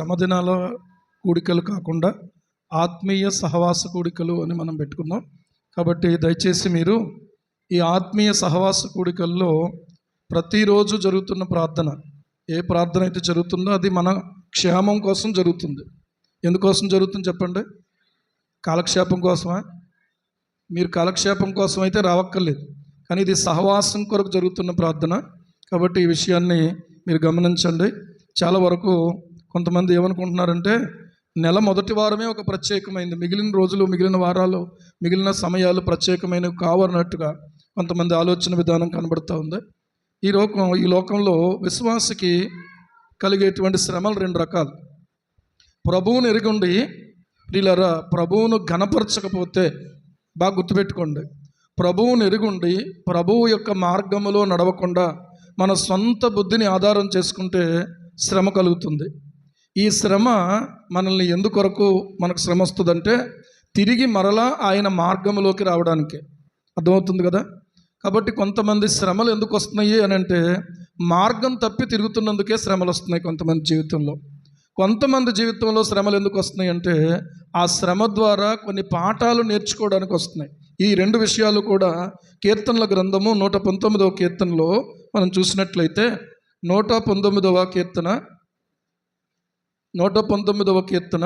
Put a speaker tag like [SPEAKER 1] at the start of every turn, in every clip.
[SPEAKER 1] శ్రమ దినాల కూడికలు కాకుండా ఆత్మీయ సహవాస కూడికలు అని మనం పెట్టుకున్నాం. కాబట్టి దయచేసి మీరు ఈ ఆత్మీయ సహవాస కూడికల్లో ప్రతిరోజు జరుగుతున్న ప్రార్థన ఏ ప్రార్థన అయితే జరుగుతుందో అది మన క్షేమం కోసం జరుగుతుంది. ఎందుకోసం జరుగుతుంది చెప్పండి? కాలక్షేపం కోసమా? మీరు కాలక్షేపం కోసం అయితే రావక్కర్లేదు. కానీ ఇది సహవాసం కొరకు జరుగుతున్న ప్రార్థన. కాబట్టి ఈ విషయాన్ని మీరు గమనించండి. చాలా వరకు కొంతమంది ఏమనుకుంటున్నారంటే నెల మొదటి వారమే ఒక ప్రత్యేకమైంది. మిగిలిన రోజులు మిగిలిన వారాలు మిగిలిన సమయాలు ప్రత్యేకమైనవి కావన్నట్టుగా కొంతమంది ఆలోచన విధానం కనబడుతూ ఉంది. ఈ లోకం ఈ లోకంలో విశ్వాసకి కలిగేటువంటి శ్రమలు రెండు రకాలు. ప్రభువుని ఎరుగుండి వీళ్ళరా ప్రభువును ఘనపరచకపోతే బాగా గుర్తుపెట్టుకోండి. ప్రభువుని ఎరుగుండి ప్రభువు యొక్క మార్గములో నడవకుండా మన సొంత బుద్ధిని ఆధారం చేసుకుంటే శ్రమ కలుగుతుంది. ఈ శ్రమ మనల్ని ఎందుకొరకు మనకు శ్రమ వస్తుందంటే తిరిగి మరలా ఆయన మార్గంలోకి రావడానికి. అర్థమవుతుంది కదా? కాబట్టి కొంతమంది శ్రమలు ఎందుకు వస్తున్నాయి అని అంటే మార్గం తప్పి తిరుగుతున్నందుకే శ్రమలు వస్తున్నాయి కొంతమంది జీవితంలో. కొంతమంది జీవితంలో శ్రమలు ఎందుకు వస్తున్నాయి అంటే ఆ శ్రమ ద్వారా కొన్ని పాఠాలు నేర్చుకోవడానికి వస్తున్నాయి. ఈ రెండు విషయాలు కూడా కీర్తనల గ్రంథము నూట పంతొమ్మిదవ కీర్తనలో మనం చూసినట్లయితే నూట పంతొమ్మిదవ కీర్తన నూట పంతొమ్మిదవ కీర్తన.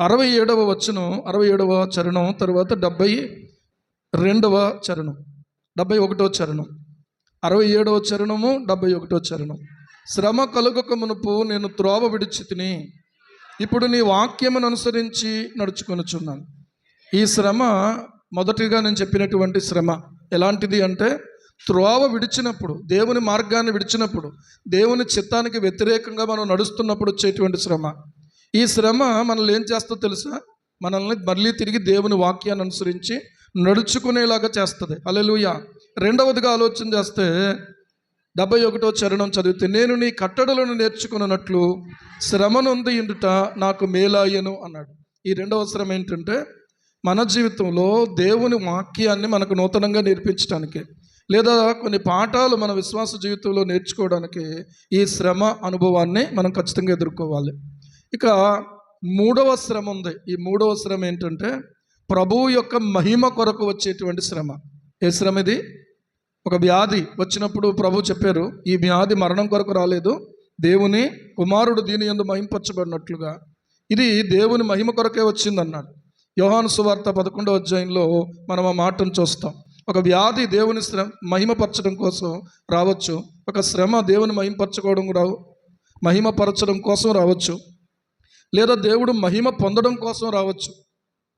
[SPEAKER 1] అరవై ఏడవ వచనం అరవై ఏడవ చరణం తర్వాత డెబ్బై రెండవ చరణం డెబ్బై ఒకటో చరణం. అరవై ఏడవ చరణము డెబ్బై ఒకటో చరణం. శ్రమ కలుగక మునుపు నేను త్రోవ విడిచి తిని ఇప్పుడు నీ వాక్యమును అనుసరించి నడుచుకొనుచున్నాను. ఈ శ్రమ మొదటిగా నేను చెప్పినటువంటి శ్రమ ఎలాంటిది అంటే త్రోవ విడిచినప్పుడు దేవుని మార్గాన్ని విడిచినప్పుడు దేవుని చిత్తానికి వ్యతిరేకంగా మనం నడుస్తున్నప్పుడు వచ్చేటువంటి శ్రమ. ఈ శ్రమ మనల్ని ఏం చేస్తుందో తెలుసా? మనల్ని మళ్ళీ తిరిగి దేవుని వాక్యాన్ని అనుసరించి నడుచుకునేలాగా చేస్తుంది. అలెలుయ రెండవదిగా ఆలోచన చేస్తే డెబ్బై ఒకటో చరణం చదివితే నేను నీ కట్టడలను నేర్చుకున్నట్లు శ్రమనుంది ఇండుట నాకు మేలాయను అన్నాడు. ఈ రెండవ శ్రమ ఏంటంటే మన జీవితంలో దేవుని వాక్యాన్ని మనకు నూతనంగా నేర్పించడానికి లేదా కొన్ని పాఠాలు మన విశ్వాస జీవితంలో నేర్చుకోవడానికి ఈ శ్రమ అనుభవాన్ని మనం ఖచ్చితంగా ఎదుర్కోవాలి. ఇక మూడవ శ్రమ ఉంది. ఈ మూడవ శ్రమ ఏంటంటే ప్రభువు యొక్క మహిమ కొరకు వచ్చేటువంటి శ్రమ. ఏ శ్రమ ఇది? ఒక వ్యాధి వచ్చినప్పుడు ప్రభు చెప్పారు ఈ వ్యాధి మరణం కొరకు రాలేదు. దేవుని కుమారుడు దీని ఎందు మహింపరచబడినట్లుగా. ఇది దేవుని మహిమ కొరకే వచ్చిందన్నాడు. యోహాను సువార్త పదకొండవ అధ్యాయంలో మనం ఆ మాటను చూస్తాం. ఒక వ్యాధి దేవుని శ్రమ మహిమపరచడం కోసం రావచ్చు. ఒక శ్రమ దేవుని మహిమపరచుకోవడం రావు మహిమపరచడం కోసం రావచ్చు. లేదా దేవుడు మహిమ పొందడం కోసం రావచ్చు.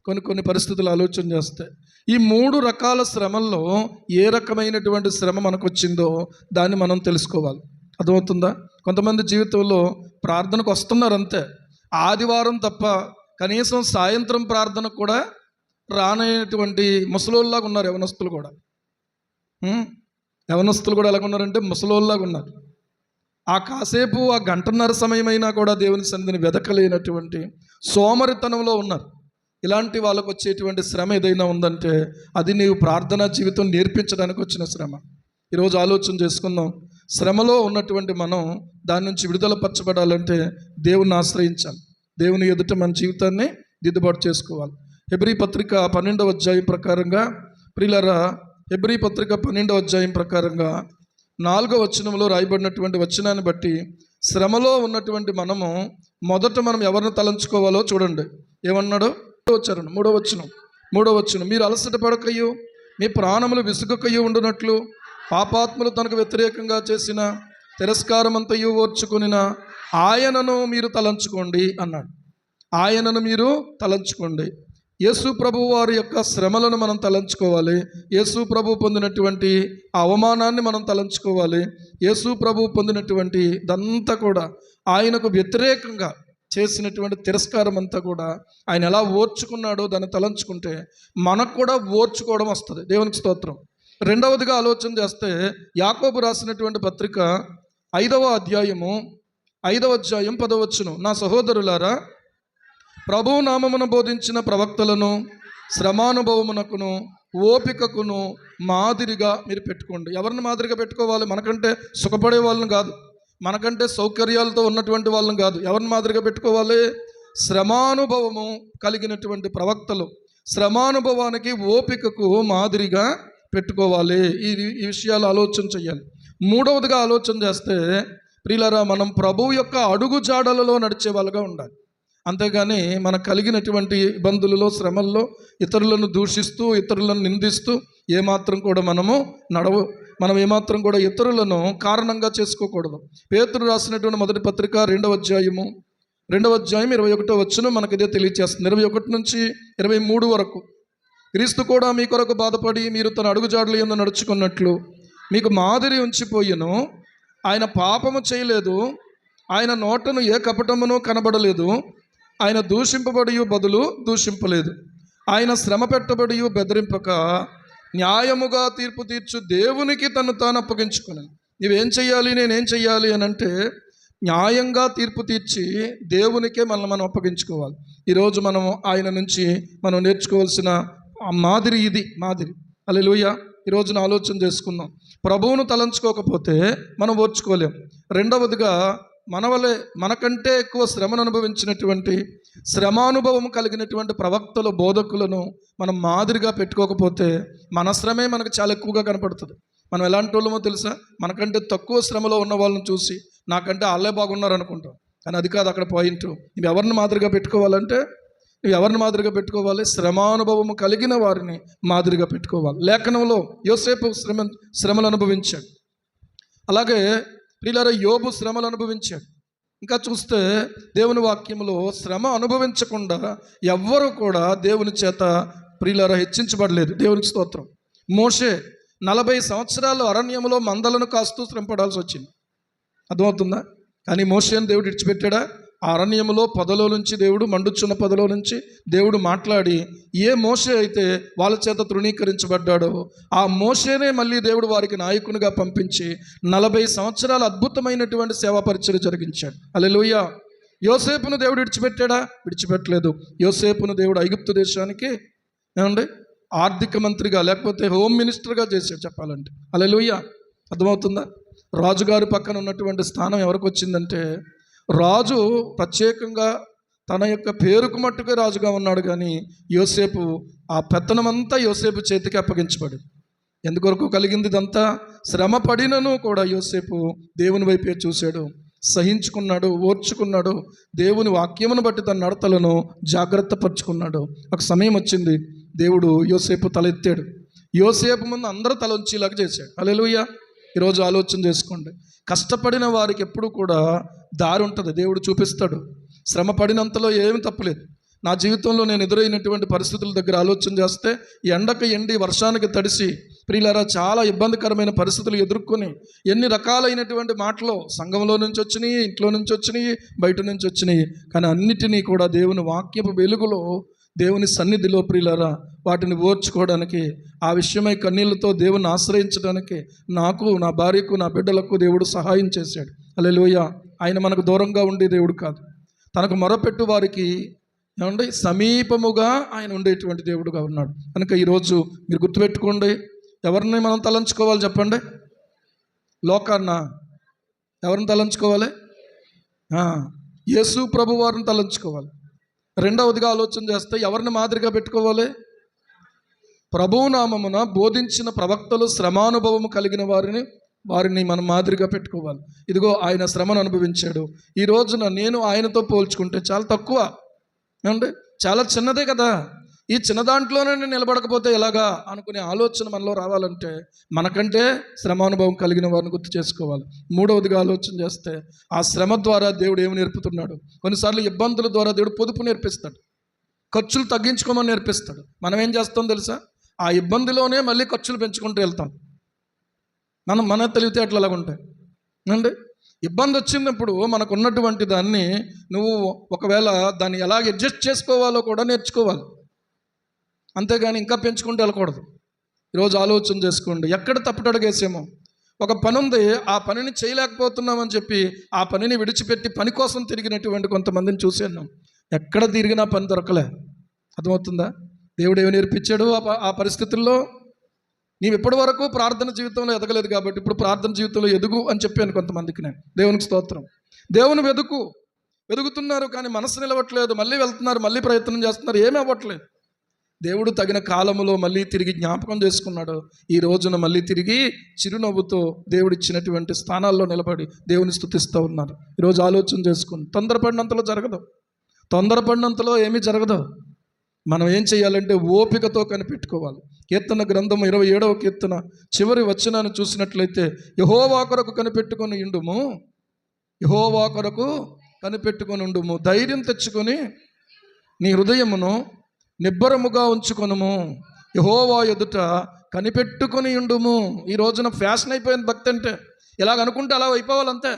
[SPEAKER 1] కొన్ని కొన్ని పరిస్థితులు ఆలోచన చేస్తే. ఈ మూడు రకాల శ్రమల్లో ఏ రకమైనటువంటి శ్రమ మనకు వచ్చిందో దాన్ని మనం తెలుసుకోవాలి. అర్థమవుతుందా? కొంతమంది జీవితంలో ప్రార్థనకు వస్తున్నారు అంతే. ఆదివారం తప్ప కనీసం సాయంత్రం ప్రార్థన కూడా రానైనటువంటి ముసలోళ్ళలాగా ఉన్నారు యవనస్తులు కూడా. యవనస్తులు కూడా ఎలాగ ఉన్నారంటే ముసలోళ్ళలాగా ఉన్నారు. ఆ కాసేపు ఆ గంటన్నర సమయమైనా కూడా దేవుని సన్నిధిని వెదకలేనటువంటి సోమరితనంలో ఉన్నారు. ఇలాంటి వాళ్ళకు వచ్చేటువంటి శ్రమ ఏదైనా ఉందంటే అది నీవు ప్రార్థనా జీవితం నేర్పించడానికి వచ్చిన శ్రమ. ఈరోజు ఆలోచన చేసుకుందాం. శ్రమలో ఉన్నటువంటి మనం దాని నుంచి విడుదల పరచబడాలంటే దేవుణ్ణి ఆశ్రయించాలి. దేవుని ఎదుట మన జీవితాన్ని దిద్దుబాటు చేసుకోవాలి. హెబ్రి పత్రిక పన్నెండవ అధ్యాయం ప్రకారంగా ప్రిలరా హెబ్రి పత్రిక పన్నెండవ అధ్యాయం ప్రకారంగా నాలుగో వచనంలో రాయబడినటువంటి వచనాన్ని బట్టి శ్రమలో ఉన్నటువంటి మనము మొదట మనం ఎవరిని తలంచుకోవాలో చూడండి. ఏమన్నాడు? మూడో చరణం మూడో వచనం మూడో వచనం. మీరు అలసట పడకయ్యు మీ ప్రాణములు విసుగకయ్యు ఉండునట్లు పాపాత్ములు తనకు వ్యతిరేకంగా చేసిన తిరస్కారమంతయు ఓర్చుకునిన ఆయనను మీరు తలంచుకోండి అన్నాడు. ఆయనను మీరు తలంచుకోండి. యేసు ప్రభు వారి యొక్క శ్రమలను మనం తలంచుకోవాలి. యేసు ప్రభు పొందినటువంటి అవమానాన్ని మనం తలంచుకోవాలి. యేసు ప్రభు పొందినటువంటి ఇదంతా కూడా ఆయనకు వ్యతిరేకంగా చేసినటువంటి తిరస్కారం అంతా కూడా ఆయన ఎలా ఓర్చుకున్నాడో దాన్ని తలంచుకుంటే మనకు కూడా ఓర్చుకోవడం వస్తుంది. దేవునికి స్తోత్రం. రెండవదిగా ఆలోచన చేస్తే యాకోబు రాసినటువంటి పత్రిక ఐదవ అధ్యాయము ఐదవ అధ్యాయం పదవచ్చును నా సహోదరులారా ప్రభు నామమున బోధించిన ప్రవక్తలను శ్రమానుభవమునకును ఓపికకును మాదిరిగా మీరు పెట్టుకోండి. ఎవరిని మాదిరిగా పెట్టుకోవాలి? మనకంటే సుఖపడే వాళ్ళని కాదు. మనకంటే సౌకర్యాలతో ఉన్నటువంటి వాళ్ళని కాదు. ఎవరిని మాదిరిగా పెట్టుకోవాలి? శ్రమానుభవము కలిగినటువంటి ప్రవక్తలు. శ్రమానుభవానికి ఓపికకు మాదిరిగా పెట్టుకోవాలి. ఈ ఈ విషయాలు ఆలోచన చేయాలి. మూడవదిగా ఆలోచన చేస్తే ప్రియులరా మనం ప్రభువు యొక్క అడుగు జాడలలో నడిచే వాళ్ళుగా ఉండాలి. అంతేగాని మనకు కలిగినటువంటి ఇబ్బందులలో శ్రమల్లో ఇతరులను దూషిస్తూ ఇతరులను నిందిస్తూ ఏమాత్రం కూడా మనము నడవ మనం ఏమాత్రం కూడా ఇతరులను కారణంగా చేసుకోకూడదు. పేతురు రాసినటువంటి మొదటి పత్రిక రెండవ అధ్యాయము రెండవ అధ్యాయం ఇరవై ఒకటో వచ్చును మనకి ఇదే తెలియచేస్తుంది. ఇరవై ఒకటి నుంచి ఇరవై మూడు వరకు. క్రీస్తు కూడా మీ కొరకు బాధపడి మీరు తన అడుగుజాడులు ఎందు నడుచుకున్నట్లు మీకు మాదిరి ఉంచిపోయిను. ఆయన పాపము చేయలేదు. ఆయన నోటను ఏ కపటమును కనబడలేదు. ఆయన దూషింపబడి బదులు దూషింపలేదు. ఆయన శ్రమ పెట్టబడి బెదిరింపక న్యాయముగా తీర్పు తీర్చు దేవునికి తను తాను అప్పగించుకున్నాను నువ్వేం చెయ్యాలి నేనేం చెయ్యాలి అని అంటే న్యాయంగా తీర్పు తీర్చి దేవునికే మనల్ని మనం అప్పగించుకోవాలి. ఈరోజు మనం ఆయన నుంచి మనం నేర్చుకోవాల్సిన మాదిరి ఇది మాదిరి. అలెలుయ ఈ రోజున ఆలోచన చేసుకుందాం. ప్రభువును తలంచుకోకపోతే మనం ఓర్చుకోలేం. రెండవదిగా మన వలె మనకంటే ఎక్కువ శ్రమను అనుభవించినటువంటి శ్రమానుభవం కలిగినటువంటి ప్రవక్తలు బోధకులను మనం మాదిరిగా పెట్టుకోకపోతే మన శ్రమే మనకు చాలా ఎక్కువగా కనపడుతుంది. మనం ఎలాంటి వాళ్ళమో తెలుసా? మనకంటే తక్కువ శ్రమలో ఉన్న వాళ్ళని చూసి నాకంటే వాళ్ళే బాగున్నారు అనుకుంటాం కానీ అది కాదు అక్కడ పాయింట్ నువ్వు ఎవరిని మాదిరిగా పెట్టుకోవాలంటే నువ్వు ఎవరిని మాదిరిగా పెట్టుకోవాలి? శ్రమానుభవము కలిగిన వారిని మాదిరిగా పెట్టుకోవాలి. లేఖనంలో యోసేపు శ్రమ శ్రమలు అనుభవించాడు. అలాగే ప్రియులారా యోబు శ్రమలు అనుభవించాడు. ఇంకా చూస్తే దేవుని వాక్యంలో శ్రమ అనుభవించకుండా ఎవ్వరూ కూడా దేవుని చేత ప్రియులారా హెచ్చించబడలేదు. దేవునికి స్తోత్రం. మోషే నలభై సంవత్సరాలు అరణ్యంలో మందలను కాస్తూ శ్రమపడాల్సి వచ్చింది. అర్థమవుతుందా? కానీ మోషేని దేవుడు ఇడిచిపెట్టాడా అరణ్యములో పదలో నుంచి దేవుడు మండుచున్న పదలో నుంచి దేవుడు మాట్లాడి ఏ మోసే అయితే వాళ్ళ చేత తృణీకరించబడ్డాడో ఆ మోసేనే మళ్ళీ దేవుడు వారికి నాయకునిగా పంపించి నలభై సంవత్సరాలు అద్భుతమైనటువంటి సేవా పరిచయం జరిగించాడు. అలెలుయ్య యోసేపును దేవుడు విడిచిపెట్టాడా? విడిచిపెట్టలేదు. యోసేపును దేవుడు ఐగుప్తు దేశానికి ఏమండి? ఆర్థిక మంత్రిగా లేకపోతే హోమ్ మినిస్టర్గా చేశాడు చెప్పాలంటే. అలెలుయ్య అర్థమవుతుందా? రాజుగారి పక్కన ఉన్నటువంటి స్థానం ఎవరికి వచ్చిందంటే రాజు ప్రత్యేకంగా తన యొక్క పేరుకు మట్టుకే రాజుగా ఉన్నాడు కానీ యోసేపు ఆ పెత్తనమంతా యోసేపు చేతికి అప్పగించబడింది. ఎందుకొరకు కలిగింది ఇదంతా? శ్రమ పడినను కూడా యోసేపు దేవుని వైపే చూశాడు. సహించుకున్నాడు ఓర్చుకున్నాడు. దేవుని వాక్యమును బట్టి తన నడతలను జాగ్రత్త పరుచుకున్నాడు. ఒక సమయం వచ్చింది. దేవుడు యోసేపు తలెత్తాడు యోసేపు ముందు అందరూ తల ఉంచేలాగా చేశాడు. అలెలుయ్య ఈరోజు ఆలోచన చేసుకోండి. కష్టపడిన వారికి ఎప్పుడు కూడా దారి ఉంటుంది. దేవుడు చూపిస్తాడు. శ్రమ పడినంతలో ఏమి తప్పలేదు నా జీవితంలో నేను ఎదురైనటువంటి పరిస్థితుల దగ్గర ఆలోచన చేస్తే ఎండకు ఎండి వర్షానికి తడిసి ప్రియులారా చాలా ఇబ్బందికరమైన పరిస్థితులు ఎదుర్కొని ఎన్ని రకాలైనటువంటి మాటలు సంఘంలో నుంచి వచ్చినాయి ఇంట్లో నుంచి వచ్చినాయి బయట నుంచి వచ్చినాయి. కానీ అన్నిటినీ కూడా దేవుని వాక్యపు వెలుగులో దేవుని సన్నిధిలో ప్రియులరా వాటిని ఓర్చుకోవడానికి ఆ విషయమై కన్నీళ్ళతో దేవుని ఆశ్రయించడానికి నాకు నా భార్యకు నా బిడ్డలకు దేవుడు సహాయం చేశాడు. అలెలుయ ఆయన మనకు దూరంగా ఉండే దేవుడు కాదు. తనకు మొరపెట్టు వారికి ఏమండి? సమీపముగా ఆయన ఉండేటువంటి దేవుడుగా ఉన్నాడు. కనుక ఈరోజు మీరు గుర్తుపెట్టుకోండి. ఎవరిని మనం తలంచుకోవాలి చెప్పండి? లోకాన్న. ఎవరిని తలంచుకోవాలి? యేసు ప్రభు వారిని తలంచుకోవాలి. రెండవదిగా ఆలోచన చేస్తే ఎవరిని మాదిరిగా పెట్టుకోవాలి? ప్రభునామమున బోధించిన ప్రవక్తలు శ్రమానుభవము కలిగిన వారిని వారిని మనం మాదిరిగా పెట్టుకోవాలి. ఇదిగో ఆయన శ్రమను అనుభవించాడు. ఈ రోజున నేను ఆయనతో పోల్చుకుంటే చాలా తక్కువ. ఏమండి? చాలా చిన్నదే కదా. ఈ చిన్న దాంట్లోనే నేను నిలబడకపోతే ఎలాగా అనుకునే ఆలోచన మనలో రావాలంటే మనకంటే శ్రమానుభవం కలిగిన వారిని గుర్తు చేసుకోవాలి. మూడవదిగా ఆలోచన చేస్తే ఆ శ్రమ ద్వారా దేవుడు ఏమి నేర్పుతున్నాడు? కొన్నిసార్లు ఇబ్బందుల ద్వారా దేవుడు పొదుపు నేర్పిస్తాడు. ఖర్చులు తగ్గించుకోమని నేర్పిస్తాడు. మనం ఏం చేస్తాం తెలుసా? ఆ ఇబ్బందిలోనే మళ్ళీ ఖర్చులు పెంచుకుంటూ వెళ్తాం. మనం మన తెలివితేటలు అలాగ ఉంటాయి? అండి ఇబ్బంది వచ్చినప్పుడు మనకు ఉన్నటువంటి దాన్ని నువ్వు ఒకవేళ దాన్ని ఎలాగ అడ్జస్ట్ చేసుకోవాలో కూడా నేర్చుకోవాలి. అంతేగాని ఇంకా పెంచుకుంటూ వెళ్ళకూడదు. ఈరోజు ఆలోచన చేసుకోండి. ఎక్కడ తప్పుటడుగేసామో ఒక పని ఉంది ఆ పనిని చేయలేకపోతున్నామని చెప్పి ఆ పనిని విడిచిపెట్టి పని కోసం తిరిగినటువంటి కొంతమందిని చూశాను ఎక్కడ తిరిగినా పని దొరకలే. అర్థమవుతుందా? దేవుడు ఏమి నేర్పించాడు ఆ ప- ఆ పరిస్థితుల్లో? నీవు ఇప్పటి వరకు ప్రార్థన జీవితంలో ఎదగలేదు కాబట్టి ఇప్పుడు ప్రార్థన జీవితంలో ఎదుగు అని చెప్పాను కొంతమందికి నేను. దేవునికి స్తోత్రం. దేవుని వెదుకు. వెదుగుతున్నారు కానీ మనసు నిలవట్లేదు. మళ్ళీ వెళ్తున్నారు మళ్ళీ ప్రయత్నం చేస్తున్నారు. ఏమీ అవ్వట్లేదు. దేవుడు తగిన కాలంలో మళ్ళీ తిరిగి జ్ఞాపకం చేసుకున్నాడు. ఈ రోజున మళ్ళీ తిరిగి చిరునవ్వుతో దేవుడు ఇచ్చినటువంటి స్థానాల్లో నిలబడి దేవుని స్థుతిస్తూ ఉన్నారు. ఈరోజు ఆలోచన చేసుకుని తొందరపడినంతలో జరగదు. తొందరపడినంతలో ఏమీ జరగదు. మనం ఏం చేయాలంటే ఓపికతో కనిపెట్టుకోవాలి. కీర్తన గ్రంథం ఇరవై ఏడవ కీర్తన చివరి వచనాన్ని చూసినట్లయితే యహోవా కొరకు కనిపెట్టుకొని ఉండుము. యహోవా కొరకు కనిపెట్టుకొని ఉండుము. ధైర్యం తెచ్చుకొని నీ హృదయమును నిబ్బరముగా ఉంచుకొనుము. యహోవా ఎదుట కనిపెట్టుకుని ఉండుము. ఈ రోజున ఫ్యాషన్ అయిపోయింది భక్తి అంటే ఇలాగ అనుకుంటే అలా అయిపోవాలి అంతే.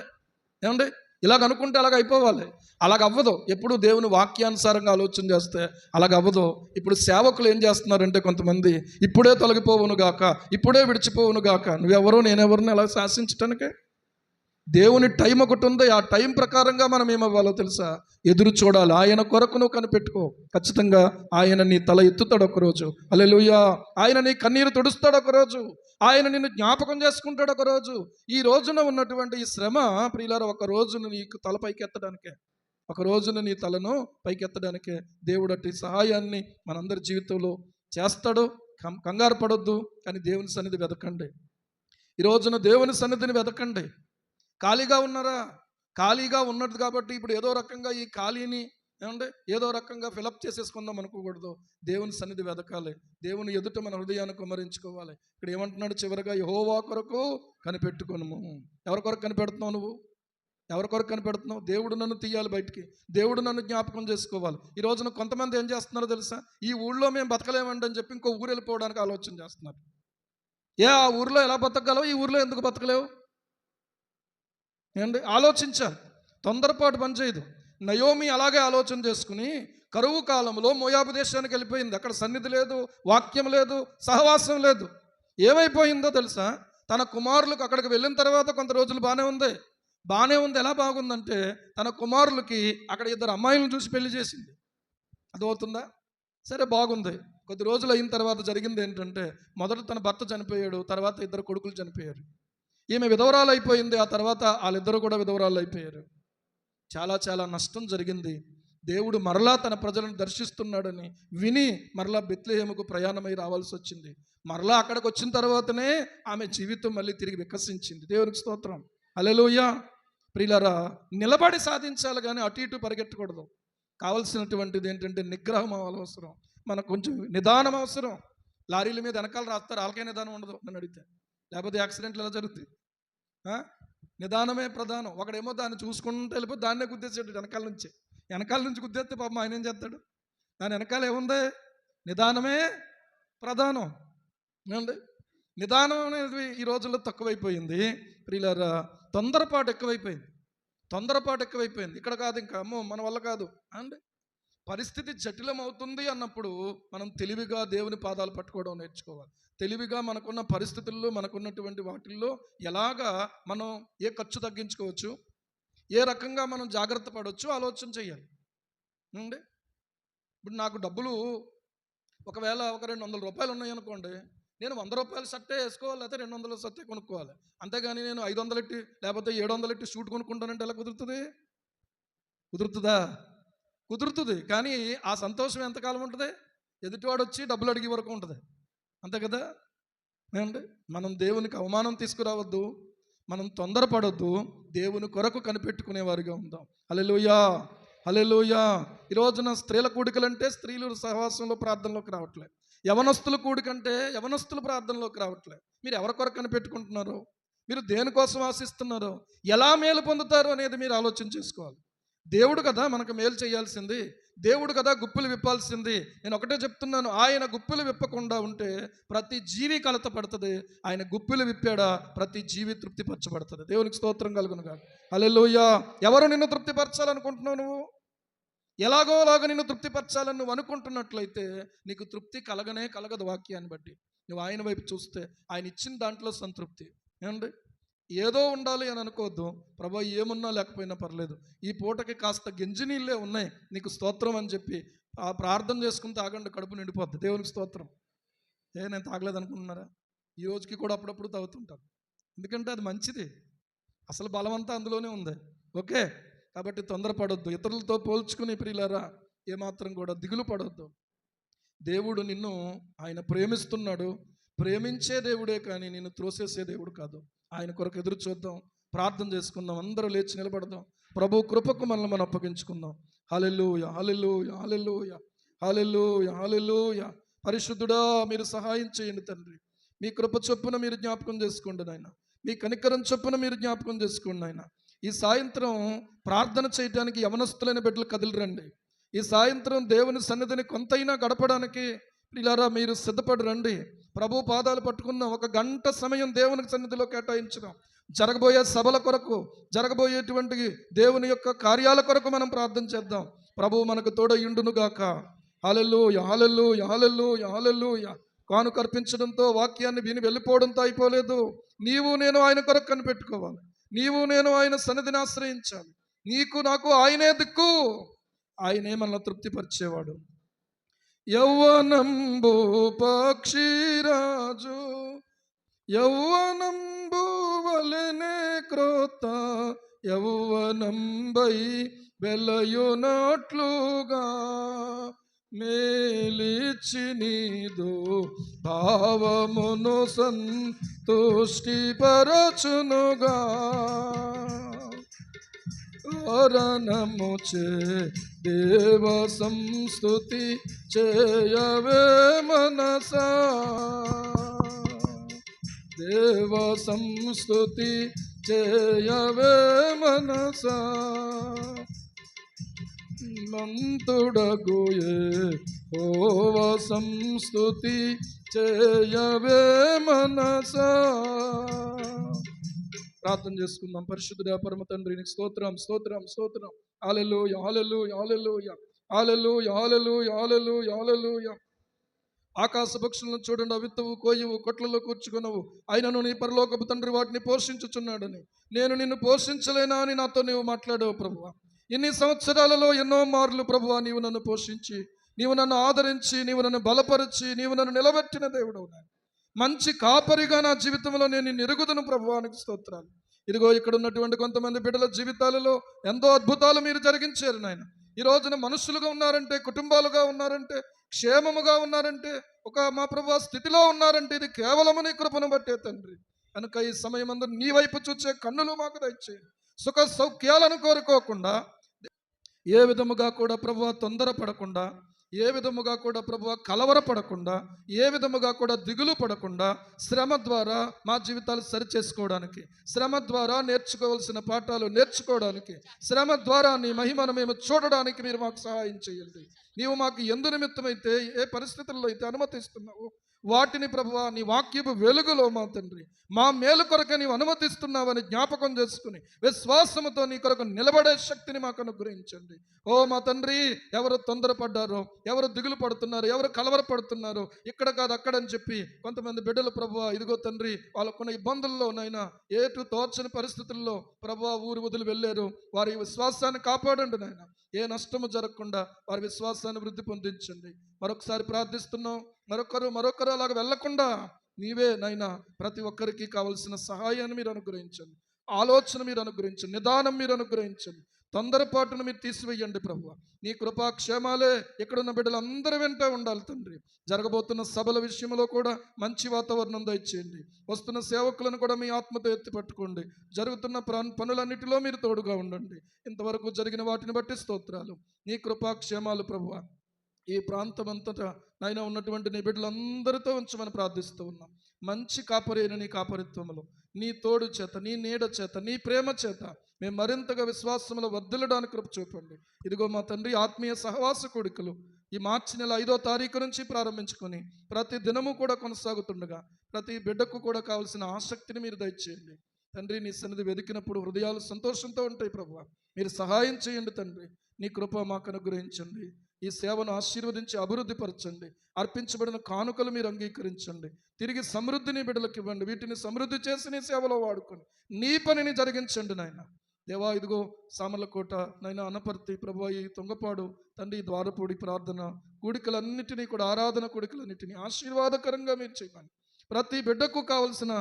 [SPEAKER 1] ఏమండి? ఇలాగ అనుకుంటే అలాగ అయిపోవాలి. అలాగ అవ్వదు ఎప్పుడు దేవుని వాక్యానుసారంగా ఆలోచన చేస్తే అలాగ అవ్వదు ఇప్పుడు సేవకులు ఏం చేస్తున్నారంటే కొంతమంది ఇప్పుడే తొలగిపోవును గాక ఇప్పుడే విడిచిపోవును గాక నువ్వెవరో నేనెవరిని అలా శాసించటానికే దేవుని టైం ఒకటి ఉంది. ఆ టైం ప్రకారంగా మనం ఏమవ్వాలో తెలుసా? ఎదురు చూడాలి. ఆయన కొరకు నువ్వు కనిపెట్టుకో. ఖచ్చితంగా ఆయన నీ తల ఎత్తుతాడు ఒకరోజు. అలెలుయ్యా ఆయన నీ కన్నీరు తుడుస్తాడు ఒకరోజు. ఆయన నిన్ను జ్ఞాపకం చేసుకుంటాడు ఒకరోజు. ఈ రోజున ఉన్నటువంటి ఈ శ్రమ ప్రియులార ఒక రోజును నీకు తల పైకెత్తడానికే. ఒక రోజున నీ తలను పైకెత్తడానికే దేవుడు అట్టి సహాయాన్ని మనందరి జీవితంలో చేస్తాడు. కం- కంగారు పడొద్దు. కానీ దేవుని సన్నిధి వెతకండి ఈ రోజున దేవుని సన్నిధిని వెతకండి ఖాళీగా ఉన్నారా? ఖాళీగా ఉన్నది కాబట్టి ఇప్పుడు ఏదో రకంగా ఈ ఖాళీని ఏమంటే ఏదో రకంగా ఫిలప్ చేసేసుకుందాం అనుకోకూడదు. దేవుని సన్నిధి వెతకాలి. దేవుని ఎదుట మన హృదయాన్ని కుమరించుకోవాలి ఇక్కడ ఏమంటున్నాడు చివరిగా యహోవా కొరకు కనిపెట్టుకోను ఎవరి కొరకు కనిపెడుతున్నావు నువ్వు? ఎవరి కొరకు కనిపెడుతున్నావు? దేవుడు నన్ను తీయాలి బయటికి. దేవుడు నన్ను జ్ఞాపకం చేసుకోవాలి. ఈ రోజున కొంతమంది ఏం చేస్తున్నారో తెలుసా? ఈ ఊళ్ళో మేము బతకలేమండి అని చెప్పి ఇంకో ఊరు వెళ్ళిపోవడానికి ఆలోచన చేస్తున్నారు. ఏ ఆ ఊర్లో ఎలా బతకగలవు? ఈ ఊర్లో ఎందుకు బతకలేవు? ఏంటి? ఆలోచించాలి. తొందరపాటు పనిచేయదు నయోమి అలాగే ఆలోచన చేసుకుని కరువు కాలంలో మోయాబు దేశానికి వెళ్ళిపోయింది. అక్కడ సన్నిధి లేదు వాక్యం లేదు సహవాసం లేదు. ఏమైపోయిందో తెలుసా? తన కుమారులకు అక్కడికి వెళ్ళిన తర్వాత కొంత రోజులు బాగానే ఉంది. బాగానే ఉంది ఎలా బాగుందంటే తన కుమారులకి అక్కడ ఇద్దరు అమ్మాయిలను చూసి పెళ్ళి చేసింది. అర్థమవుతుందా? సరే బాగుంది. కొద్ది రోజులు అయిన తర్వాత జరిగింది ఏంటంటే మొదట తన భర్త చనిపోయాడు తర్వాత ఇద్దరు కొడుకులు చనిపోయారు. ఈమె విధవరాలు అయిపోయింది ఆ తర్వాత వాళ్ళిద్దరూ కూడా విధవరాలు అయిపోయారు చాలా చాలా నష్టం జరిగింది. దేవుడు మరలా తన ప్రజలను దర్శిస్తున్నాడని విని మరలా బెత్లహేముకు ప్రయాణమై రావాల్సి వచ్చింది. మరలా అక్కడికి వచ్చిన తర్వాతనే ఆమె జీవితం మళ్ళీ తిరిగి వికసించింది. దేవునికి స్తోత్రం. అలెలుయ్యా ప్రియులరా నిలబడి సాధించాలి కానీ అటు ఇటు పరిగెట్టకూడదు కావలసినటువంటిది ఏంటంటే నిగ్రహం అవసరం. మనకు కొంచెం నిదానం అవసరం. లారీల మీద వెనకాల రాస్తారు. వాళ్ళకే నిదానం ఉండదు. నన్ను అడిగితే. లేకపోతే యాక్సిడెంట్లు ఎలా జరుగుతాయి? నిదానమే ప్రధానం. ఒకడేమో దాన్ని చూసుకుంటూ వెళ్ళిపోయి దాన్నే గుద్దేసాడు వెనకాల నుంచి. వెనకాల నుంచి గుద్దేస్తే పాపం ఆయన ఏం చేస్తాడు? దాని వెనకాల ఏముంది? నిదానమే ప్రధానం. ఏమండి? నిదానం అనేది ఈ రోజుల్లో తక్కువైపోయింది. ప్రియులరా తొందరపాటు ఎక్కువైపోయింది. తొందరపాటు ఎక్కువైపోయింది. ఇక్కడ కాదు ఇంకా. అమ్మో మన వల్ల కాదు. అండి పరిస్థితి జటిలమవుతుంది అన్నప్పుడు మనం తెలివిగా దేవుని పాదాలు పట్టుకోవడం నేర్చుకోవాలి. తెలివిగా మనకున్న పరిస్థితుల్లో మనకున్నటువంటి వాటిల్లో ఎలాగా మనం ఏ ఖర్చు తగ్గించుకోవచ్చు? ఏ రకంగా మనం జాగ్రత్త పడవచ్చు ఆలోచన చేయాలి. అండి ఇప్పుడు నాకు డబ్బులు ఒకవేళ ఒక రెండు వందల రూపాయలు ఉన్నాయి అనుకోండి నేను వంద రూపాయల సట్టే వేసుకోవాలి లేకపోతే రెండు వందల సత్తే కొనుక్కోవాలి. అంతేగాని నేను ఐదు వందలు ఎట్టి లేకపోతే ఏడు వందలు ఎట్టి షూట్ కొనుక్కుంటానంటే ఎలా కుదురుతుంది? కుదురుతుందా? కుదురుతుంది. కానీ ఆ సంతోషం ఎంతకాలం ఉంటుంది? ఎదుటివాడు వచ్చి డబ్బులు అడిగే వరకు ఉంటుంది. అంతే కదా? ఏమండి? మనం దేవునికి అవమానం తీసుకురావద్దు. మనం తొందరపడొద్దు. దేవుని కొరకు కనిపెట్టుకునేవారిగా ఉందాం. అలెలుయా అలెలుయా ఈ రోజున స్త్రీల కూడికలంటే స్త్రీలు సహవాసంలో ప్రార్థనలోకి రావట్లే. యవనస్తుల కూడికంటే యవనస్తులు ప్రార్థనలోకి రావట్లే. మీరు ఎవరి కొరకు కనిపెట్టుకుంటున్నారు? మీరు దేనికోసం ఆశిస్తున్నారు? ఎలా మేలు పొందుతారు అనేది మీరు ఆలోచన చేసుకోవాలి. దేవుడు కదా మనకు మేలు చేయాల్సింది. దేవుడు కదా గుప్పులు విప్పాల్సింది. నేను ఒకటే చెప్తున్నాను ఆయన గుప్పులు విప్పకుండా ఉంటే ప్రతి జీవి కలత పడుతుంది. ఆయన గుప్పులు విప్పాడా ప్రతి జీవి తృప్తిపరచబడుతుంది దేవునికి స్తోత్రం కలుగును కాదు హల్లెలూయా. ఎవరు నిన్ను తృప్తిపరచాలనుకుంటున్నావు నువ్వు? ఎలాగో అలాగో నిన్ను తృప్తిపరచాలని నువ్వు అనుకుంటున్నట్లయితే నీకు తృప్తి కలగనే కలగదు వాక్యాన్ని బట్టి. నువ్వు ఆయన వైపు చూస్తే ఆయన ఇచ్చిన దాంట్లో సంతృప్తి. ఏమండి? ఏదో ఉండాలి అని అనుకోవద్దు. ప్రభా ఏమున్నా లేకపోయినా పర్లేదు. ఈ పూటకి కాస్త గెంజి నీళ్ళే ఉన్నాయి. నీకు స్తోత్రం అని చెప్పి ఆ ప్రార్థన చేసుకుని తాగండి కడుపు నిండిపోద్ది. దేవునికి స్తోత్రం. ఏ నేను తాగలేదు అనుకుంటున్నారా? ఈ రోజుకి కూడా అప్పుడప్పుడు తాగుతుంటాను ఎందుకంటే అది మంచిది. అసలు బలమంతా అందులోనే ఉంది. ఓకే? కాబట్టి తొందరపడొద్దు. ఇతరులతో పోల్చుకుని ప్రియులరా ఏమాత్రం కూడా దిగులు పడొద్దు. దేవుడు నిన్ను ఆయన ప్రేమిస్తున్నాడు. ప్రేమించే దేవుడే కానీ నేను త్రోసేసే దేవుడు కాదు. ఆయన కొరకు ఎదురు చూద్దాం ప్రార్థన చేసుకుందాం అందరూ లేచి నిలబడదాం. ప్రభు కృపకు మనల్ని మనం అప్పగించుకుందాం. Hallelujah hallelujah hallelujah hallelujah hallelujah. పరిశుద్ధుడా మీరు సహాయం చేయండి తండ్రి. మీ కృప చొప్పున మీరు జ్ఞాపకం చేసుకోండి నాయన. మీ కనికరం చొప్పున మీరు జ్ఞాపకం చేసుకోండి నాయన. ఈ సాయంత్రం ప్రార్థన చేయడానికి యవనస్తులైన బిడ్డలు కదిలిరండి. ఈ సాయంత్రం దేవుని సన్నిధిని కొంతైనా గడపడానికి ఇలారా మీరు సిద్ధపడి రండి. ప్రభు పాదాలు పట్టుకున్న ఒక గంట సమయం దేవునికి సన్నిధిలో కేటాయించుదాం జరగబోయే సభల కొరకు జరగబోయేటువంటి దేవుని యొక్క కార్యాల కొరకు మనం ప్రార్థన చేద్దాం. ప్రభు మనకు తోడయుండును గాక. హాలెల్లు యాలెల్లు యాలెల్లు యాలెల్లు కాను కర్పించడంతో వాక్యాన్ని విని వెళ్ళిపోవడంతో అయిపోలేదు. నీవు నేను ఆయన కొరకు కనిపెట్టుకోవాలి. నీవు నేను ఆయన సన్నిధిని ఆశ్రయించాలి. నీకు నాకు ఆయనే దిక్కు. ఆయనే మనల్ని తృప్తిపరిచేవాడు. యౌవనంబు పక్షిరాజు యౌవనంబు వలనే క్రోత యౌవనంబై వెలయునట్లుగా మేలిచి నీదు భావమును సంతుష్టిపరచునుగా. కారణము చే దేవ సంస్థుతి చేయవే మనసా దేవ సంస్థుతి చేయవే మనసా మంతుడగుయే ఓవ సంస్థుతి చేయవే మనసా ప్రార్థన చేసుకుందాం. పరిశుద్ధుడ పరమ తండ్రి స్తోత్రం స్తోత్రం స్తోత్రం. ఆలెలు యాలెలు యాలెలు ఆలెలు యాలెలు యాలెలు యాలెలు ఆకాశ పక్షులను చూడండి విత్తవు కోయవు కొట్లలో కూర్చుకునవు. అయినను నీ పరలోకపు తండ్రి వాటిని పోషించుచున్నాడని. నేను నిన్ను పోషించలేనా అని నాతో నీవు మాట్లాడావు ప్రభువ. ఇన్ని సంవత్సరాలలో ఎన్నో మార్లు ప్రభువ నీవు నన్ను పోషించి నీవు నన్ను ఆదరించి నీవు నన్ను బలపరిచి నీవు నన్ను నిలబెట్టిన దేవుడవు నాయన. మంచి కాపరిగా నా జీవితంలో నేను నిరుగుదను ప్రభువానికి స్తోత్రాలు. ఇదిగో ఇక్కడ ఉన్నటువంటి కొంతమంది బిడ్డల జీవితాలలో ఎంతో అద్భుతాలు మీరు జరిగించారు నాయన. ఈ రోజున మనుషులుగా ఉన్నారంటే కుటుంబాలుగా ఉన్నారంటే క్షేమముగా ఉన్నారంటే ఒక మా ప్రభు స్థితిలో ఉన్నారంటే ఇది కేవలము నీ కృపను బట్టే తండ్రి. కనుక ఈ సమయం అందరూ నీ వైపు చూచే కన్నులు మాకు దయచేయండి సుఖ సౌఖ్యాలను కోరుకోకుండా ఏ విధముగా కూడా ప్రభు తొందరపడకుండా ఏ విధముగా కూడా ప్రభు కలవరపడకుండా ఏ విధముగా కూడా దిగులు పడకుండా శ్రమ ద్వారా మా జీవితాలు సరి చేసుకోవడానికి శ్రమ ద్వారా నేర్చుకోవాల్సిన పాఠాలు నేర్చుకోవడానికి శ్రమ ద్వారా నీ మహిమను మేము చూడడానికి మీరు మాకు సహాయం చేయండి. నీవు మాకు ఎందు నిమిత్తమైతే ఏ పరిస్థితుల్లో అయితే అనుమతిస్తున్నావు వాటిని ప్రభు నీ వాక్యపు వెలుగులో మా తండ్రి మా మేలు కొరకు నీవు అనుమతిస్తున్నావని జ్ఞాపకం చేసుకుని విశ్వాసముతో నీ కొరకు నిలబడే శక్తిని మాకు అనుగ్రహించండి. ఓ మా తండ్రి ఎవరు తొందరపడ్డారో ఎవరు దిగులు పడుతున్నారు ఎవరు కలవరపడుతున్నారు ఇక్కడ కాదు అక్కడ అని చెప్పి కొంతమంది బిడ్డలు ప్రభు ఇదిగో తండ్రి వాళ్ళకున్న ఇబ్బందుల్లోనైనా ఏటు తోచని పరిస్థితుల్లో ప్రభు ఊరు వదిలి వెళ్ళారు. వారి విశ్వాసాన్ని కాపాడండి నాయన. ఏ నష్టము జరగకుండా వారి విశ్వాసాన్ని వృద్ధి పొందించండి. మరొకసారి ప్రార్థిస్తున్నాం. మరొకరు మరొకరు అలాగ వెళ్ళకుండా నీవే నైనా ప్రతి ఒక్కరికి కావలసిన సహాయాన్ని మీరు అనుగ్రహించండి. ఆలోచన మీరు అనుగ్రహించండి. నిదానం మీరు అనుగ్రహించండి. తొందరపాటును మీరు తీసివేయండి ప్రభు నీ కృపాక్షేమాలే ఇక్కడున్న బిడ్డలందరి వెంట ఉండాలి తండ్రి. జరగబోతున్న సభల విషయంలో కూడా మంచి వాతావరణం దయచేయండి. వస్తున్న సేవకులను కూడా మీ ఆత్మతో ఎత్తి పట్టుకోండి జరుగుతున్న ప్రాన్- పనులన్నిటిలో మీరు తోడుగా ఉండండి. ఇంతవరకు జరిగిన వాటిని బట్టి స్తోత్రాలు. నీ కృపాక్షేమాలు ప్రభువ. ఈ ప్రాంతం అంతటా నాయన ఉన్నటువంటి నీ బిడ్డలందరితో ఉంచమని ప్రార్థిస్తూ ఉన్నాం. మంచి కాపరైన నీ కాపరిత్వములు నీ తోడు చేత నీ నీడ చేత నీ ప్రేమ చేత మేము మరింతగా విశ్వాసంలో వద్దలడానికి కృప చూపండి. ఇదిగో మా తండ్రి ఆత్మీయ సహవాస కొడుకులు ఈ మార్చి నెల ఐదో తారీఖు నుంచి ప్రారంభించుకొని ప్రతి దినము కూడా కొనసాగుతుండగా ప్రతి బిడ్డకు కూడా కావాల్సిన ఆసక్తిని మీరు దయచేయండి. తండ్రి నీ సన్నిధి వెతికినప్పుడు హృదయాలు సంతోషంతో ఉంటాయి ప్రభు మీరు సహాయం చేయండి తండ్రి. నీ కృప మాకు అనుగ్రహించండి. ఈ సేవను ఆశీర్వదించి అభివృద్ధి పరచండి అర్పించబడిన కానుకలు మీరు అంగీకరించండి. తిరిగి సమృద్ధిని బిడ్డలకు ఇవ్వండి. వీటిని సమృద్ధి చేసి నీ సేవలో వాడుకొని నీ పనిని జరిగించండి నాయన. దేవా ఇదిగో సామర్లకోట నాయన అనపర్తి ప్రభు ఈ తొంగపాడు తండ్రి ద్వారపూడి ప్రార్థన కూడికలన్నిటినీ కూడా ఆరాధన కూడికలన్నిటినీ ఆశీర్వాదకరంగా మీరు చేయమని. ప్రతి బిడ్డకు కావలసిన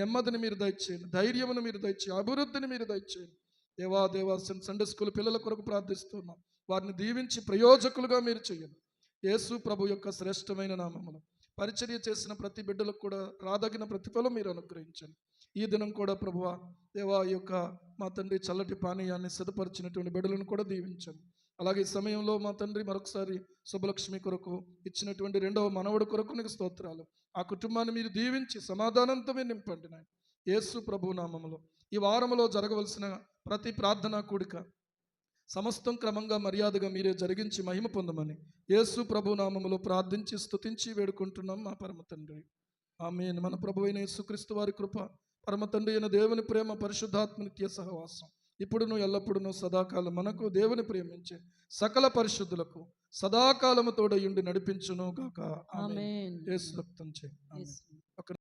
[SPEAKER 1] నెమ్మదిని మీరు దయచేయండి. ధైర్యమును మీరు దయచేయండి. అభివృద్ధిని మీరు దయచేయండి. దేవా దేవా సండే స్కూల్ పిల్లల కొరకు ప్రార్థిస్తున్నాం. వారిని దీవించి ప్రయోజకులుగా మీరు చేయండి యేసు ప్రభు యొక్క శ్రేష్టమైన నామములు పరిచర్య చేసిన ప్రతి బిడ్డలకు కూడా రాదగిన ప్రతిఫలం మీరు అనుగ్రహించండి. ఈ దినం కూడా ప్రభువ దేవా యొక్క మా తండ్రి చల్లటి పానీయాన్ని సిద్ధపరిచినటువంటి బిడ్డలను కూడా దీవించండి. అలాగే ఈ సమయంలో మా తండ్రి మరొకసారి శుభలక్ష్మి కొరకు ఇచ్చినటువంటి రెండవ మనవడు కొరకు నీకు స్తోత్రాలు. ఆ కుటుంబాన్ని మీరు దీవించి సమాధానంతో మీరు నింపండి నాయన. యేసు ప్రభు నామములో. ఈ వారములో జరగవలసిన ప్రతి ప్రార్థనా కూడిక సమస్తం క్రమంగా మర్యాదగా మీరే జరిగించి మహిమ పొందమని యేసు ప్రభు నామములో ప్రార్థించి స్తుతించి వేడుకుంటున్నాం మా పరమ తండ్రి. ఆమె మన ప్రభు అయిన యేసుక్రీస్తు వారి కృప పరమ తండ్రి అయిన దేవుని ప్రేమ పరిశుద్ధాత్మ నిత్య సహవాసం ఇప్పుడును ఎల్లప్పుడును సదాకాలం మనకు దేవుని ప్రేమించే సకల పరిశుద్ధులకు సదాకాలము తోడయుండి నడిపించును గాక ఆమె రక్తం చే ఆమేన్.
[SPEAKER 2] యేసు.